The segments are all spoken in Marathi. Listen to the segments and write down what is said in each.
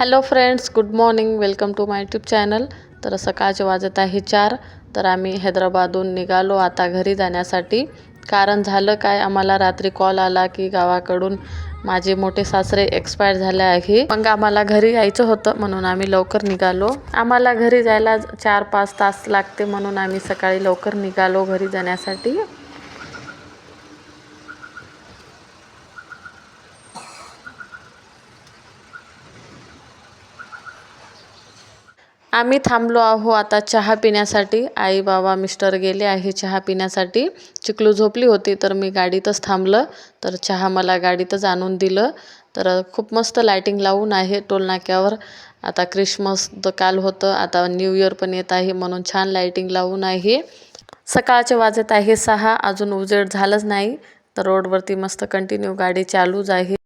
Hello friends good morning welcome to my YouTube channel. तर सकाळचे वाजत आहे चार तर आम्ही हैदराबादहून निघालो आता घरी जाण्यासाठी. कारण झालं काय आम्हाला रात्री कॉल आला की गावाकडून माझे मोठे सासरे एक्सपायर झाले आहे. मग आम्हाला घरी यायचं होतं म्हणून आम्ही लवकर निघालो. आम्हाला घरी जायला चार पाच तास लागते म्हणून आम्ही सकाळी लवकर निघालो घरी जाण्यासाठी. आम्ही थांबलो आहो आता चहा पिण्यासाठी. आई बाबा मिस्टर गेले आहे चहा पिण्यासाठी. चिकलू झोपली होती तर मी गाडीतच थांबलं. तर चहा मला गाडीतच आणून दिलं. तर खूप मस्त लायटिंग लावून आहे टोलनाक्यावर आता क्रिसमस तर काल होतं आता न्यू इयर पण येत आहे म्हणून छान लायटिंग लावून आहे. सकाळचे वाजत आहे सहा अजून उजेड झालंच नाही. तर रोडवरती मस्त कंटिन्यू गाडी चालूच आहे.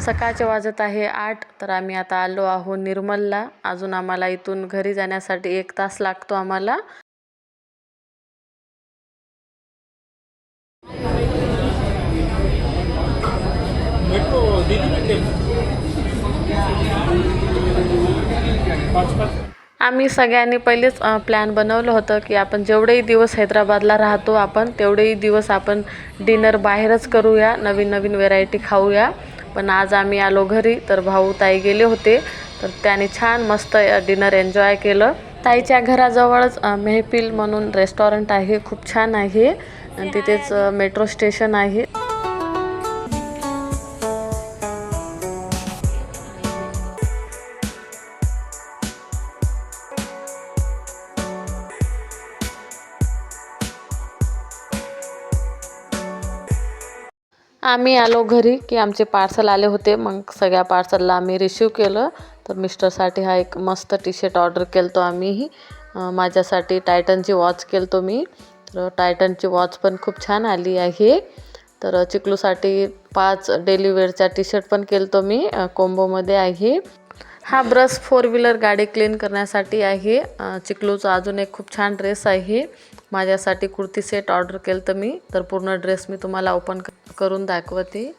सकाळचे वाजत आहे आठ तर आम्ही आता आलो आहो निर्मलला. अजून आम्हाला इथून घरी जाण्यासाठी एक तास लागतो आम्हाला मेट्रो दिल्ली भेटेल पाच पाच आम्ही सगळ्यांनी पहिलेच प्लॅन बनवलं होतं की आपण जेवढेही दिवस हैदराबादला राहतो आपण तेवढेही दिवस आपण डिनर बाहेरच करूया नवीन नवीन व्हेरायटी खाऊया. पण आज आम्ही आलो घरी तर भाऊ ताई गेले होते. तर त्याने छान मस्त डिनर एन्जॉय केलं. ताईच्या घराजवळच मेहफिल म्हणून रेस्टॉरंट आहे खूप छान आहे. आणि तिथेच मेट्रो स्टेशन आहे. आम्ही आलो घरी की आमचे पार्सल आले होते. मग सगळ्या पार्सलला आम्ही रिसीव केलं. तर मिस्टरसाठी हा एक मस्त टी शर्ट ऑर्डर केलं तो आम्हीही माझ्यासाठी टायटनची वॉच केलतो मी. तर टायटनची वॉच पण खूप छान आली आहे. तर चिकलूसाठी पाच डेली वेअरचा टी शर्ट पण केलतो मी. कोंबोमध्ये आहे. हा ब्रश फोर व्हीलर गाडी क्लीन करण्यासाठी आहे. चिकलूचा अजून एक खूप छान ड्रेस आहे. माझ्यासाठी कुर्ती सेट ऑर्डर केलं तर मी. तर पूर्ण ड्रेस मी तुम्हाला ओपन कर करून दाखवते.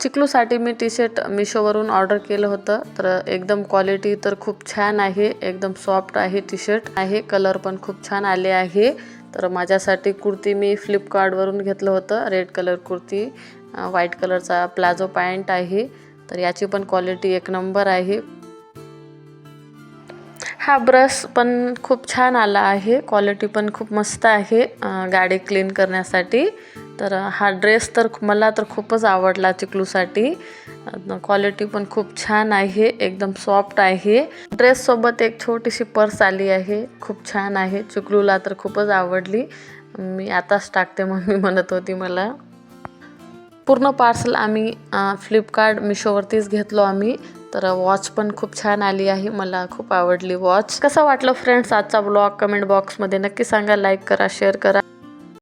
चिकलूसाठी मी टी शर्ट मिशोवरून ऑर्डर केलं होतं. तर एकदम क्वालिटी तर खूप छान आहे. एकदम सॉफ्ट आहे टी शर्ट आहे कलर पण खूप छान आले आहे. तर माझ्यासाठी कुर्ती मी फ्लिपकार्टवरून घेतलं होतं. रेड कलर कुर्ती व्हाईट कलरचा प्लाझो पॅन्ट आहे. तर याची पण क्वालिटी एक नंबर आहे. हा ब्रश पण खूप छान आला आहे. क्वालिटी पण खूप मस्त आहे गाडी क्लीन करण्यासाठी. तर हा ड्रेस तर मला तर खूपच आवडला चिकलूसाठी क्वालिटी पण खूप छान आहे एकदम सॉफ्ट आहे. ड्रेससोबत एक छोटीशी पर्स आली आहे खूप छान आहे. चिकलूला तर खूपच आवडली. मी आताच टाकते मम्मी म्हणत होती मला. पूर्ण पार्सल आम्ही फ्लिपकार्ट मिशोवरतीच घेतलो आम्ही. तर वॉच पण खूप छान आली आहे. मला खूप आवडली वॉच कसं वाटलं फ्रेंड्स आजचा ब्लॉग कमेंट बॉक्समध्ये नक्की सांगा. लाईक करा शेअर करा.